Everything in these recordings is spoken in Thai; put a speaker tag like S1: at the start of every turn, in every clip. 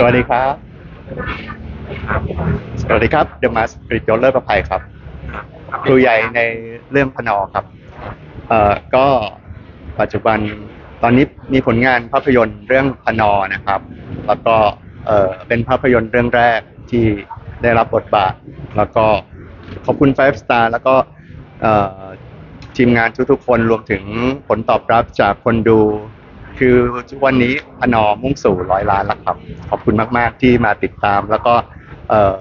S1: สวัสดีครับ สวัสดีครับเดอะมาสกริตโยเลอร์ประภัยครับ ครูใหญ่ในเรื่องพนอครับ เอ่อ ก็ปัจจุบันตอนนี้มีผลงานภาพยนตร์เรื่องพนอนะครับ แล้วก็ เอ่อ เป็นภาพยนตร์เรื่องแรกที่ได้รับบทบาท แล้วก็ขอบคุณ Five Star แล้วก็ เอ่อ ทีมงานทุกๆคนรวมถึงผลตอบรับจากคนดู คือวันนี้พนอมุ่งสู่ร้อยล้านแล้วครับ ขอบคุณมาก ๆ ที่มาติดตาม แล้วก็เอ่อ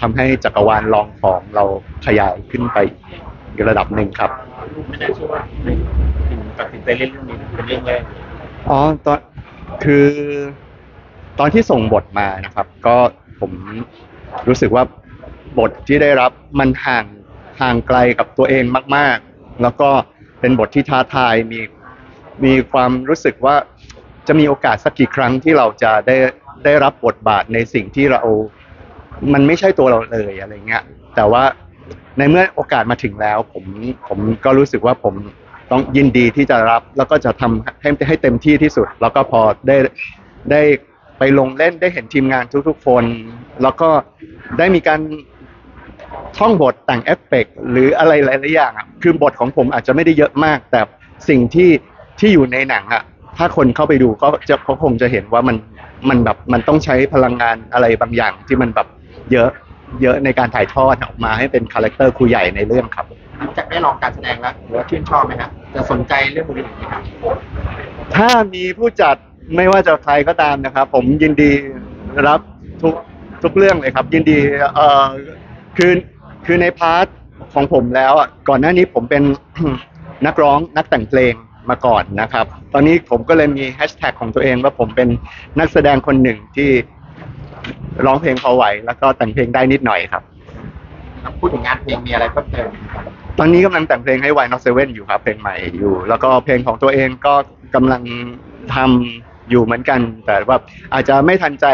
S1: ทำให้จักรวาลลองของเราขยายขึ้นไปอีกระดับหนึ่งครับ
S2: ไม่น่าเชื่อว่าถึงตัดสินใจเล่นเรื่องนี้เป็นเรื่องแรกเลย
S1: อ๋อตอนคือตอนที่ส่งบทมานะครับ ก็ผมรู้สึกว่าบทที่ได้รับมันห่างห่างไกลกับตัวเองมาก ๆ แล้วก็เป็นบทที่ท้าทายมี มีความรู้สึกว่าจะมีโอกาสสักกี่ครั้งที่เราจะได้ได้รับบทบาทในสิ่งที่เรา มันไม่ใช่ตัวเราเลยอะไรเงี้ย แต่ว่าในเมื่อโอกาสมาถึงแล้ว ผมผมก็รู้สึกว่าผมต้องยินดีที่จะรับ แล้วก็จะทำให้ให้เต็มที่ที่สุด แล้วก็พอได้ได้ไปลงเล่นได้เห็นทีมงานทุกๆคน แล้วก็ได้มีการท่องบทแต่งเอฟเฟกต์หรืออะไรหลายๆอย่างอะคือบทของผมอาจจะไม่ได้เยอะมาก แต่สิ่งที่ ที่อยู่ในหนังอะถ้าคนเข้าไปดูก็จะเขาคงจะเห็นว่ามันมันแบบมันต้องใช้พลังงานอะไรบางอย่างที่มันแบบเยอะเยอะในการถ่ายทอดออกมาให้เป็นคาแรคเตอร์ครูใหญ่ในเรื่องครับ
S2: หลังจากได้ลองการแสดงแล้วหรือว่าชื่นชอบไหมครับจะสนใจเรื่องนี้ไหมครับ
S1: ถ้ามีผู้จัดไม่ว่าจะใครก็ตามนะครับ ผมยินดีรับทุกทุกเรื่องเลยครับ ยินดีเอ่อคือคือในพาร์ทของผมแล้วอะก่อนหน้านี้ผมเป็น นักร้องนักแต่งเพลง มาก่อนนะครับ ตอนนี้ผมก็เลยมีแฮชแท็กของตัวเองว่าผมเป็นนักแสดงคนหนึ่งที่ร้องเพลงพอไหว แล้วก็แต่งเพลงได้นิดหน่อยครับ
S2: แล้วพูดถึงงานเพลงมีอะไรเพิ่มเติมไหมครับ
S1: ตอนนี้กำลังแต่งเพลงให้ Why Not Seven อยู่ครับ เพลงใหม่อยู่ แล้วก็เพลงของตัวเองก็กำลังทำอยู่เหมือนกัน แต่ว่าอาจจะไม่ทันใจ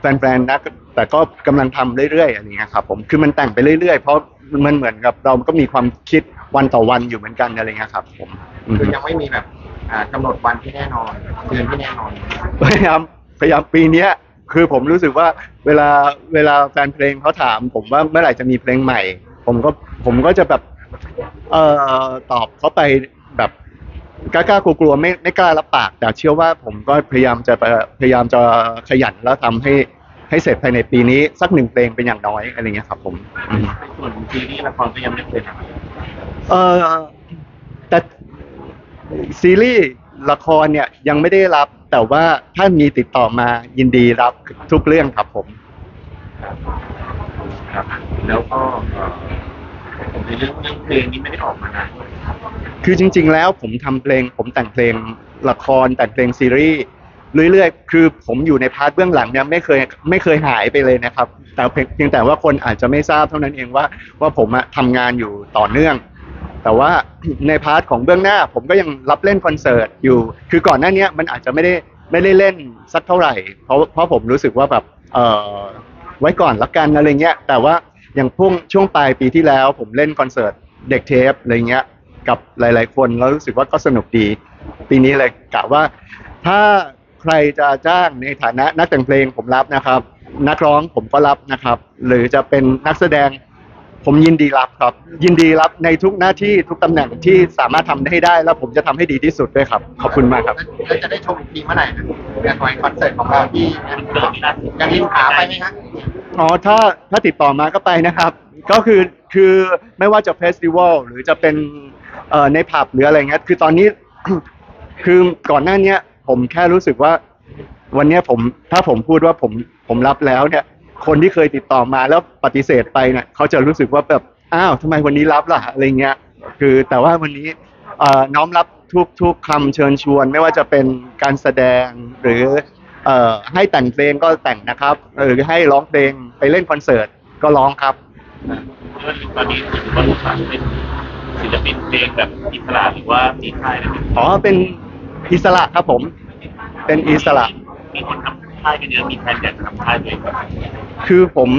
S1: แฟนๆนะแต่ก็กำลังทำเรื่อยๆอันนี้ครับผมคือมันแต่งไปเรื่อยๆ เพราะมันเหมือนกับเราก็มีความคิดวันต่อวันอยู่เหมือนกันอะไรเงี้ยครับผมอืม
S2: คือยังไม่มีแบบอ่ากำหนดวันที่แน่นอนเดือนที่แน่นอน
S1: พยายามพยายามปีเนี้ย คือผมรู้สึกว่าเวลาเวลาแฟนเพลงเขาถาม ผมว่าเมื่อไหร่จะมีเพลงใหม่ ผมก็ผมก็จะแบบเอ่อตอบเขาไปแบบกล้าๆกลัวๆไม่ไม่กล้ารับปาก แต่เชื่อว่าผมก็พยายามจะพยายามจะขยันแล้วทำให้ให้เสร็จภายในปีนี้สักหนึ่งเพลงเป็นอย่างน้อยอะไรเงี้ยครับผมอืม
S2: ในส่วนซีรีส์ละครก็ยังไม่เคยทำ
S1: เออแต่ ซีรีส์ละครเนี่ยยังไม่ได้รับแต่ว่าถ้ามีติดต่อมายินดีรับทุกเรื่องครับผม
S2: ครับ แล้วก็เอ่อผมในเรื่องเรื่องเพลงนี้ไม่ได้ออกมานาน
S1: คือจริง ๆ แล้วผมทำเพลง ผมแต่งเพลงละครแต่งเพลงซีรีส์เรื่อยๆ คือผมอยู่ในพาร์ทเบื้องหลังเนี่ยไม่เคยไม่เคยหายไปเลยนะครับ แต่เพียงเพียงแต่ว่าคนอาจจะไม่ทราบเท่านั้นเองว่าว่าผมอะทำงานอยู่ต่อเนื่อง แต่ว่าในพาร์ทของเบื้องหน้าผมก็ยังรับเล่นคอนเสิร์ตอยู่ คือก่อนหน้านี้มันอาจจะไม่ได้ไม่ได้เล่นสักเท่าไหร่ เพราะเพราะผมรู้สึกว่าแบบเออไว้ก่อนละกันอะไรเงี้ย แต่ว่าอย่างพุ่งช่วงปลายปีที่แล้ว ผมเล่นคอนเสิร์ตเด็กเทปอะไรเงี้ยกับหลาย ๆ คนแล้วรู้สึกว่าก็สนุกดี ปีนี้เลยกะว่าถ้าใครจะจ้างในฐานะนักแต่งเพลงผมรับนะครับ นักร้องผมก็รับนะครับ หรือจะเป็นนักแสดง ผมยินดีรับครับ ยินดีรับในทุกหน้าที่ทุกตำแหน่งที่สามารถทำให้ได้ แล้วผมจะทำให้ดีที่สุดด้วยครับ ขอบคุณมากครับ
S2: แล้วจะได้ชมอีกทีเมื่อไหร่นะงานคอนเสิร์ตของเราที่การลินหาไปไหมครับ
S1: อ๋อถ้าถ้าติดต่อมาก็ไปนะครับ ก็คือคือไม่ว่าจะเฟสติวัลหรือจะเป็นเอ่อในผับหรืออะไรเงี้ยคือตอนนี้ คือก่อนหน้าเนี้ย ผมแค่รู้สึกว่า วันเนี้ยผมถ้าผมพูดว่าผมผมรับแล้วเนี่ย คนที่เคยติดต่อมาแล้วปฏิเสธไปเนี่ยเขาจะรู้สึกว่าแบบอ้าวทำไมวันนี้รับล่ะอะไรเงี้ยคือแต่ว่าวันนี้เอ่อน้อมรับทุกทุกคำเชิญชวน ไม่ว่าจะเป็นการแสดงหรือเอ่อให้แต่งเพลงก็แต่งนะครับหรือให้ร้องเพลงไปเล่นคอนเสิร์ตก็ร้องครับ
S3: ตอนนี้ถือว่าลูกค้าเป็นศิลปินเพลงแบบอิสระหรือว่ามีค่ายอะไรไหม
S1: อ๋อเป็นอิสระครับผม เป็นอิสระ
S3: มีคนทำค่ายกันเยอะมีแฟนอยากจะทำค่ายตัวเองไหม
S1: คือผม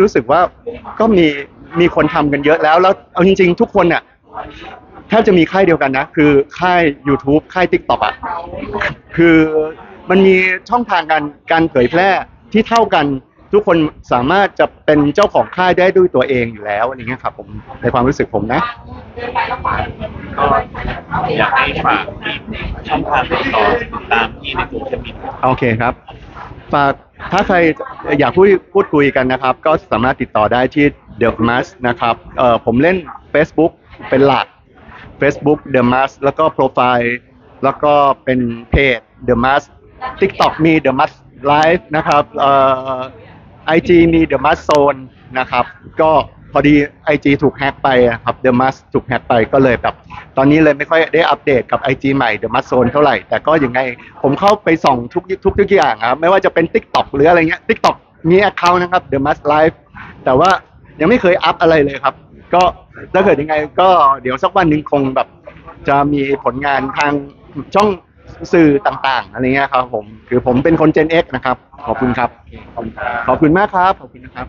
S1: รู้สึกว่าก็มีมีคนทำกันเยอะแล้ว แล้วเอาจริง ๆ ทุกคนเนี่ยแทบจะมีค่ายเดียวกันนะ คือค่าย YouTube ค่าย TikTok อะคือมันมีช่องทางการการเผยแพร่ที่เท่ากันทุกคนสามารถจะเป็นเจ้าของค่ายได้ด้วยตัวเองอยู่แล้วอะไรเงี้ยครับผมในความรู้สึกผมนะ
S3: ก็อยากให้ฝากมีช่องทางติดต่อติดตามที่ในโซเชียลมีเดีย
S1: โอเคครับฝาก ถ้าใครอยากพูดพูดคุยกันนะครับ ก็สามารถติดต่อได้ที่ The Mas นะครับเอ่อผมเล่น Facebook เป็นหลัก Facebook The Mas แล้วก็โปรไฟล์ แล้วก็เป็นเพจ The Mas TikTok มี The Mas Live นะครับเอ่อ IG มี The Mas Zone นะครับ ก็ พอดี IG ถูกแฮ็กไปนะครับ The Mas ถูกแฮ็กไปก็เลยแบบตอนนี้เลยไม่ค่อยได้อัปเดตกับ IG ใหม่ The Mas Zone เท่าไหร่ แต่ก็ยังไงผมเข้าไปส่องทุกทุกทุกอย่างครับไม่ว่าจะเป็น TikTok หรืออะไรเงี้ย TikTok มี account นะครับ The Mas Live แต่ว่ายังไม่เคยอัพอะไรเลยครับ ก็ถ้าเกิดยังไงก็เดี๋ยวสักวันหนึ่งคงแบบ จะมีผลงานทางช่องสื่อต่างๆอะไรเงี้ยครับผมคือผมเป็นคน Gen X นะครับ ขอบคุณครับ ขอบคุณมากครับ ขอบคุณนะครับ